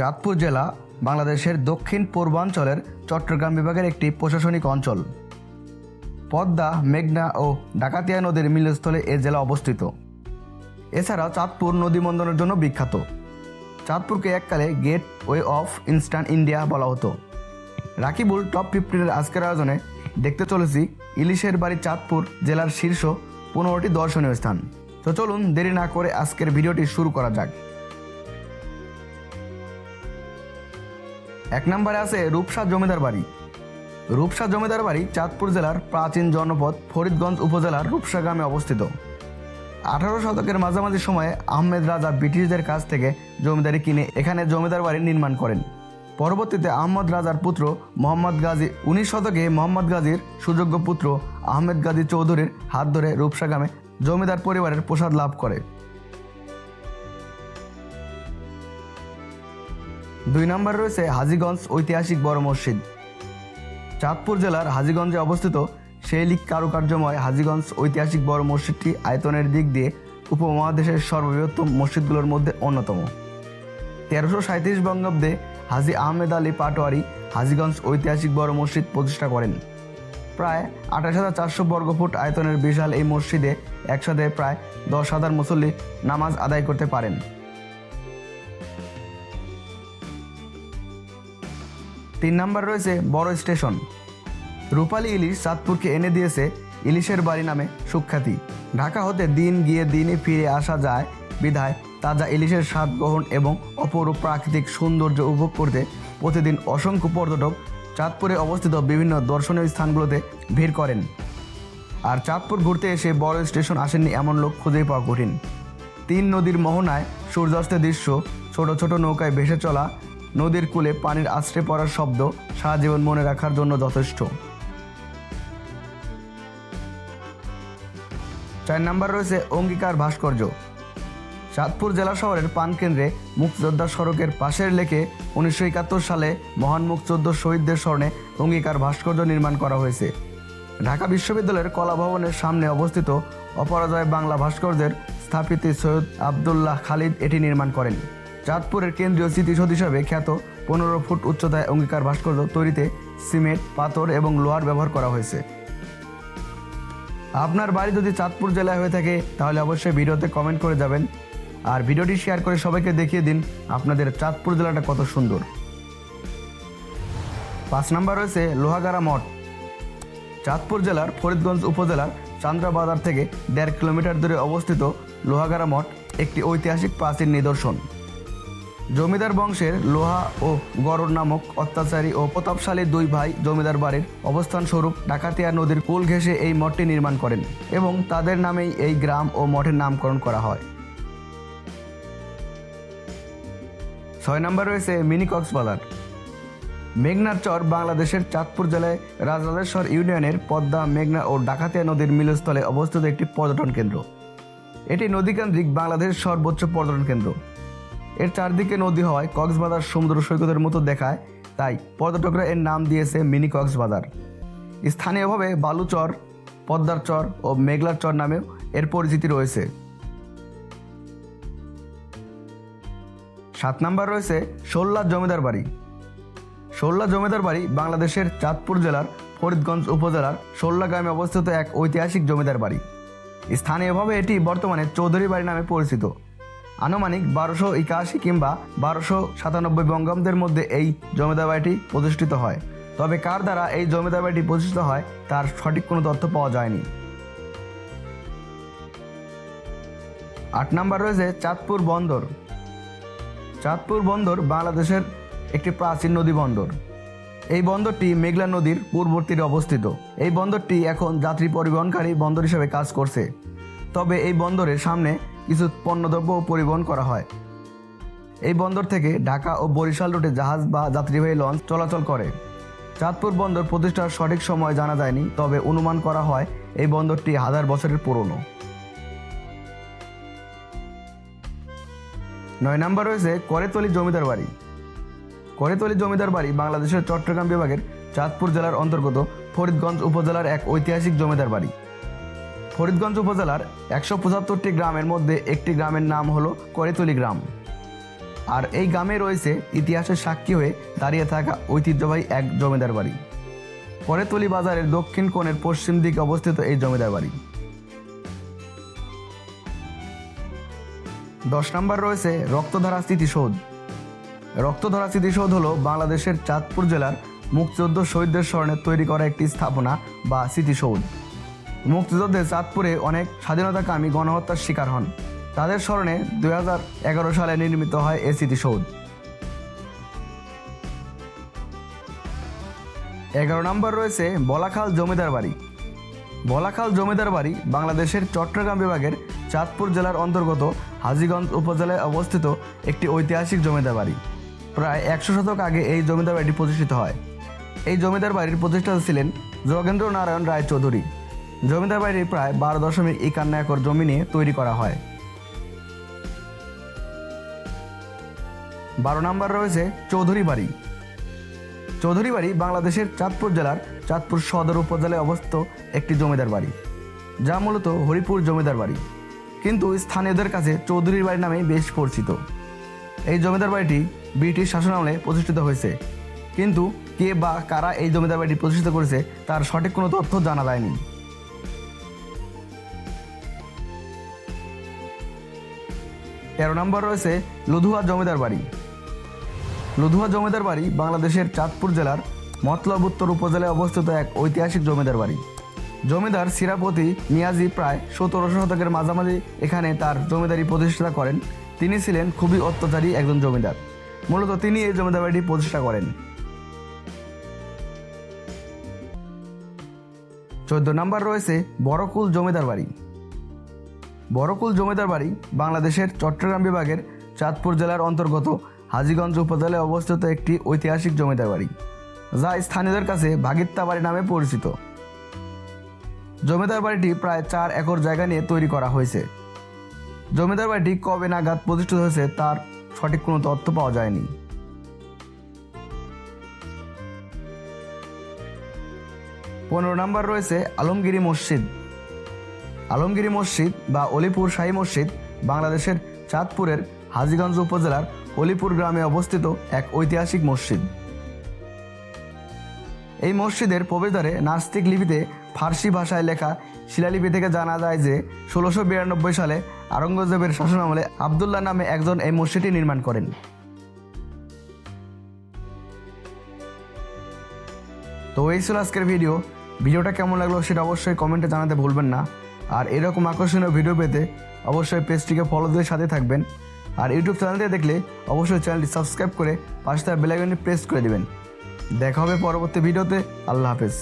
চাঁদপুর জেলা বাংলাদেশের দক্ষিণ পূর্বাঞ্চলের চট্টগ্রাম বিভাগের একটি প্রশাসনিক অঞ্চল। পদ্মা, মেঘনা ও ডাকাতিয়া নদীর মিলনস্থলে এ জেলা অবস্থিত। এছাড়া চাঁদপুর নদী বন্দরের জন্য বিখ্যাত। চাঁদপুরকে এককালে গেট ওয়ে অফ ইনস্টান্ট ইন্ডিয়া বলা হতো। রাকিবুল টপ ফিফটিনের আজকের আয়োজনে দেখতে চলেছি ইলিশের বাড়ি চাঁদপুর জেলার শীর্ষ পনেরোটি দর্শনীয় স্থান। তো চলুন দেরি না করে আজকের ভিডিওটি শুরু করা যাক। এক নম্বরে আছে রূপসা জমিদার বাড়ি। রূপসা জমিদার বাড়ি চাঁদপুর জেলার প্রাচীন জনপদ ফরিদগঞ্জ উপজেলার রূপসা গ্রামে অবস্থিত। আঠারো শতকের মাঝামাঝি সময়ে আহমেদ রাজা ব্রিটিশদের কাছ থেকে জমিদারি কিনে এখানে জমিদার বাড়ি নির্মাণ করেন। পরবর্তীতে আহমদ রাজার পুত্র মোহাম্মদ গাজী, উনিশ শতকে মোহাম্মদ গাজীর সুযোগ্য পুত্র আহমেদ গাজী চৌধুরীর হাত ধরে রূপসা গ্রামে জমিদার পরিবারের প্রসাদ লাভ করে। দুই নম্বর রয়েছে হাজিগঞ্জ ঐতিহাসিক বড় মসজিদ। চাঁদপুর জেলার হাজিগঞ্জে অবস্থিত শৈলিক কারুকার্যময় হাজিগঞ্জ ঐতিহাসিক বড় মসজিদটি আয়তনের দিক দিয়ে উপমহাদেশের সর্ববৃহত্তম মসজিদগুলোর মধ্যে অন্যতম। তেরোশো সাঁত্রিশ বঙ্গাব্দে হাজী আহমেদ আলী পাটোয়ারি হাজিগঞ্জ ঐতিহাসিক বড় মসজিদ প্রতিষ্ঠা করেন। প্রায় আঠাশ হাজার চারশো বর্গফুট আয়তনের বিশাল এই মসজিদে একসাথে প্রায় দশ হাজার মুসল্লি নামাজ আদায় করতে পারেন। তিন নম্বর রয়েছে বড় স্টেশন। রূপালী ইলিশ চাঁদপুরকে এনে দিয়েছে ইলিশের বাড়ি নামে সুখ্যাতি। ঢাকা হতে দিন গিয়ে দিনে ফিরে আসা যায় বিধায় তাজা ইলিশের স্বাদ গ্রহণ এবং অপরূপ প্রাকৃতিক সৌন্দর্য উপভোগ করতে প্রতিদিন অসংখ্য পর্যটক চাঁদপুরে অবস্থিত বিভিন্ন দর্শনীয় স্থানগুলোতে ভিড় করেন। আর চাঁদপুর ঘুরতে এসে বড় স্টেশন আসেননি এমন লোক খুঁজেই পাওয়া কঠিন। তিন নদীর মোহনায় সূর্যাস্তের দৃশ্য, ছোট ছোট নৌকায় ভেসে চলা নদীর কূলে পানির আশ্রে পড়ার শব্দ সারা জীবন মনে রাখার জন্য যথেষ্ট। চার নাম্বার রয়েছে অঙ্গীকার ভাস্কর্য। চাঁদপুর জেলা শহরের পানকেন্দ্রে মুক্তিযোদ্ধা সড়কের পাশের লেকে উনিশশো একাত্তর সালে মহান মুক্তিযোদ্ধা শহীদদের স্মরণে অঙ্গীকার ভাস্কর্য নির্মাণ করা হয়েছে। ঢাকা বিশ্ববিদ্যালয়ের কলা ভবনের সামনে অবস্থিত অপরাজয় বাংলা ভাস্কর্যের স্থাপিত সৈয়দ আবদুল্লাহ খালিদ এটি নির্মাণ করেন। চাঁদপুরের কেন্দ্রীয় স্মৃতিসৌধ হিসাবে খ্যাত পনেরো ফুট উচ্চতায় অঙ্গীকার ভাস্কর্য তৈরিতে সিমেন্ট, পাথর এবং লোহার ব্যবহার করা হয়েছে। আপনার বাড়ি যদি চাঁদপুর জেলায় হয়ে থাকে, তাহলে অবশ্যই ভিডিওতে কমেন্ট করে যাবেন। আর ভিডিওটি শেয়ার করে সবাইকে দেখিয়ে দিন আপনাদের চাঁদপুর জেলাটা কত সুন্দর। পাঁচ নাম্বার রয়েছে লোহাগাড়া মঠ। চাঁদপুর জেলার ফরিদগঞ্জ উপজেলার চান্দ্রাবাজার থেকে দেড় কিলোমিটার দূরে অবস্থিত লোহাগাড়া মঠ একটি ঐতিহাসিক প্রাচীন নিদর্শন। জমিদার বংশের লোহা ও গরর নামক অত্যাচারী ও প্রতাপশালী দুই ভাই জমিদার বাড়ির অবস্থান স্বরূপ ডাকাতিয়া নদীর কুল ঘেঁষে এই মঠটি নির্মাণ করেন এবং তাদের নামেই এই গ্রাম ও মঠের নামকরণ করা হয়। ছয় নম্বর রয়েছে মিনি কক্সবাজার। মেঘনার চর বাংলাদেশের চাঁদপুর জেলায় রাজরাজেশ্বর ইউনিয়নের পদ্মা, মেঘনা ও ডাকাতিয়া নদীর মিলস্থলে অবস্থিত একটি পর্যটন কেন্দ্র। এটি নদীকেন্দ্রিক বাংলাদেশের সর্বোচ্চ পর্যটন কেন্দ্র। এর চারদিকে নদী হওয়ায় কক্সবাজার সমুদ্র সৈকতের মতো দেখায়, তাই পর্যটকরা এর নাম দিয়েছে মিনি কক্সবাজার। স্থানীয়ভাবে বালুচর, পদ্মার চর ও মেঘলার চর নামেও এর পরিচিতি রয়েছে। সাত নাম্বার রয়েছে সোল্লা জমিদার বাড়ি। সোল্লা জমিদার বাড়ি বাংলাদেশের চাঁদপুর জেলার ফরিদগঞ্জ উপজেলার সোল্লা গ্রামে অবস্থিত এক ঐতিহাসিক জমিদার বাড়ি। স্থানীয়ভাবে এটি বর্তমানে চৌধুরী বাড়ি নামে পরিচিত। আনুমানিক বারোশো একাশি কিংবা বারোশো সাতানব্বই বঙ্গাব্দের মধ্যে এই জমিদার বাড়িটি প্রতিষ্ঠিত হয়। তবে কার দ্বারা এই জমিদার বাড়িটি প্রতিষ্ঠিত হয়, তার সঠিক কোনো তথ্য পাওয়া যায়নি। আট নাম্বার রয়েছে চাঁদপুর বন্দর। চাঁদপুর বন্দর বাংলাদেশের একটি প্রাচীন নদী বন্দর। এই বন্দরটি মেঘলা নদীর পূর্ব অবস্থিত। এই বন্দরটি এখন যাত্রী পরিবহনকারী বন্দর হিসেবে কাজ করছে। তবে এই বন্দরের সামনে কিছু পণ্যদ্রব্য পরিবহন করা হয়। এই বন্দর থেকে ঢাকা ও বরিশাল রুটে জাহাজ বা যাত্রীবাহী লঞ্চ চলাচল করে। চাঁদপুর বন্দর প্রতিষ্ঠার সঠিক সময় জানা যায়নি, তবে অনুমান করা হয় এই বন্দরটি হাজার বছরের পুরনো। নয় নম্বর রয়েছে করেতলি জমিদার বাড়ি। করেতলি জমিদার বাড়ি বাংলাদেশের চট্টগ্রাম বিভাগের চাঁদপুর জেলার অন্তর্গত ফরিদগঞ্জ উপজেলার এক ঐতিহাসিক জমিদার বাড়ি। ফরিদগঞ্জ উপজেলার একশো পঁচাত্তরটি গ্রামের মধ্যে একটি গ্রামের নাম হলো করেতলি গ্রাম। আর এই গ্রামে রয়েছে ইতিহাসের সাক্ষী হয়ে দাঁড়িয়ে থাকা ঐতিহ্যবাহী এক জমিদার বাড়ি। করেতলি বাজারের দক্ষিণ কোণের পশ্চিম দিকে অবস্থিত এই জমিদার বাড়ি। দশ নম্বর রয়েছে রক্তধারা স্মৃতিসৌধ। রক্তধারা স্মৃতিসৌধ হলো বাংলাদেশের চাঁদপুর জেলার মুক্তিযুদ্ধ শহীদদের স্মরণে তৈরি করা একটি স্থাপনা বা স্মৃতিসৌধ। মুক্তিযুদ্ধে চাঁদপুরে অনেক স্বাধীনতাকামী গণহত্যার শিকার হন। তাদের স্মরণে দু হাজার এগারো সালে নির্মিত হয় এই স্মৃতিসৌধ এগারো নম্বর রয়েছে বলাখাল জমিদার বাড়ি। বলাখাল জমিদার বাড়ি বাংলাদেশের চট্টগ্রাম বিভাগের চাঁদপুর জেলার অন্তর্গত হাজীগঞ্জ উপজেলায় অবস্থিত একটি ঐতিহাসিক জমিদার বাড়ি। প্রায় একশো শতক আগে এই জমিদার বাড়িটি প্রতিষ্ঠিত হয়। এই জমিদার বাড়ির প্রতিষ্ঠাতা ছিলেন যোগেন্দ্র নারায়ণ রায় চৌধুরী জমিদার বাড়ির প্রায় বারো দশমিক একান্ন একর জমি নিয়ে তৈরি করা হয়। বারো নম্বর রয়েছে চৌধুরী বাড়ি। চৌধুরী বাড়ি বাংলাদেশের চাঁদপুর জেলার চাঁদপুর সদর উপজেলায় অবস্থিত একটি জমিদার বাড়ি, যা মূলত হরিপুর জমিদার বাড়ি। কিন্তু স্থানীয়দের কাছে চৌধুরীর বাড়ি নামেই বেশ পরিচিত। এই জমিদার বাড়িটি ব্রিটিশ শাসনামলে প্রতিষ্ঠিত হয়েছে। কিন্তু কে বা কারা এই জমিদার বাড়িটি প্রতিষ্ঠিত করেছে তার সঠিক কোনো তথ্য জানা যায়নি। তেরো নম্বর রয়েছে লুধুয়া জমিদার বাড়ি। লুধুয়া জমিদার বাড়ি বাংলাদেশের চাঁদপুর জেলার মতলব উত্তর উপজেলায় অবস্থিত এক ঐতিহাসিক জমিদার বাড়ি। জমিদার সিরাপতি মিয়াজি প্রায় সতেরোশো শতকের মাঝামাঝি এখানে তার জমিদারি প্রতিষ্ঠা করেন। তিনি ছিলেন খুবই অত্যাচারী একজন জমিদার। মূলত তিনি এই জমিদার বাড়িটি প্রতিষ্ঠা করেন। চোদ্দ নম্বর রয়েছে বড়কুল জমিদার বাড়ি। বড়কুল জমিদার বাড়ি বাংলাদেশের চট্টগ্রাম বিভাগের চাঁদপুর জেলার অন্তর্গত হাজীগঞ্জ উপজেলায় অবস্থিত একটি ঐতিহাসিক জমিদার বাড়ি, যা স্থানীয়দের কাছে ভাগিত্তা বাড়ি নামে পরিচিত। জমিদার বাড়িটি প্রায় চার একর জায়গা নিয়ে তৈরি করা হয়েছে। জমিদার বাড়িটি কবে নাগাদ প্রতিষ্ঠিত হয়েছে তার সঠিক কোনো তথ্য পাওয়া যায়নি। পনেরো নম্বর রয়েছে আলমগিরি মসজিদ। আলমগিরি মসজিদ বা অলিপুর শাহী মসজিদ বাংলাদেশের চাঁদপুরের হাজীগঞ্জ উপজেলার অলিপুর গ্রামে অবস্থিত এক ঐতিহাসিক মসজিদ। এই মসজিদের প্রবেশদ্বারে নাস্তিক লিপিতে ফার্সি ভাষায় লেখা শিলালিপি থেকে জানা যায় যে, ষোলোশো বিরানব্বই সালে আরঙ্গজেবের শাসনামলে আবদুল্লাহ নামে একজন এই মসজিদটি নির্মাণ করেন। তো এই ছিল আজকের ভিডিও। ভিডিওটা কেমন লাগল সেটা অবশ্যই কমেন্টে জানাতে ভুলবেন না। আর এরকম আকর্ষণীয় ভিডিও পেতে অবশ্যই পেজটিকে ফলো দিয়ে সাথে থাকবেন। আর ইউটিউব চ্যানেলটি দেখলে অবশ্যই চ্যানেলটি সাবস্ক্রাইব করে পাশে থাকা বেলাইকনটি প্রেস করে দেবেন। দেখা হবে পরবর্তী ভিডিওতে আল্লাহ হাফেজ।